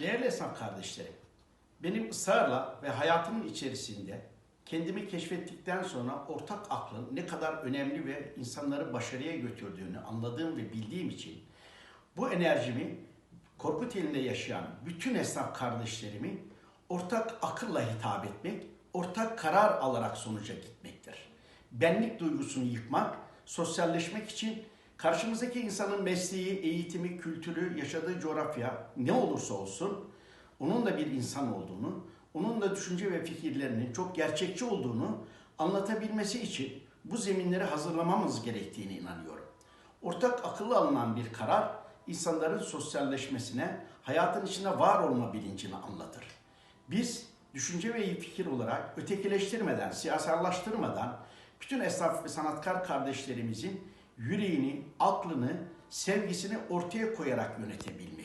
Değerli esnaf kardeşlerim, benim ısrarla ve hayatımın içerisinde kendimi keşfettikten sonra ortak aklın ne kadar önemli ve insanları başarıya götürdüğünü anladığım ve bildiğim için bu enerjimi Korkut elinde yaşayan bütün esnaf kardeşlerimi ortak akılla hitap etmek, ortak karar alarak sonuca gitmektir. Benlik duygusunu yıkmak, sosyalleşmek için karşımızdaki insanın mesleği, eğitimi, kültürü, yaşadığı coğrafya ne olursa olsun onun da bir insan olduğunu, onun da düşünce ve fikirlerinin çok gerçekçi olduğunu anlatabilmesi için bu zeminleri hazırlamamız gerektiğine inanıyorum. Ortak akıllı alınan bir karar insanların sosyalleşmesine, hayatın içinde var olma bilincini anlatır. Biz düşünce ve fikir olarak ötekileştirmeden, siyasallaştırmadan bütün esnaf ve sanatkar kardeşlerimizin yüreğini, aklını, sevgisini ortaya koyarak yönetebilmek.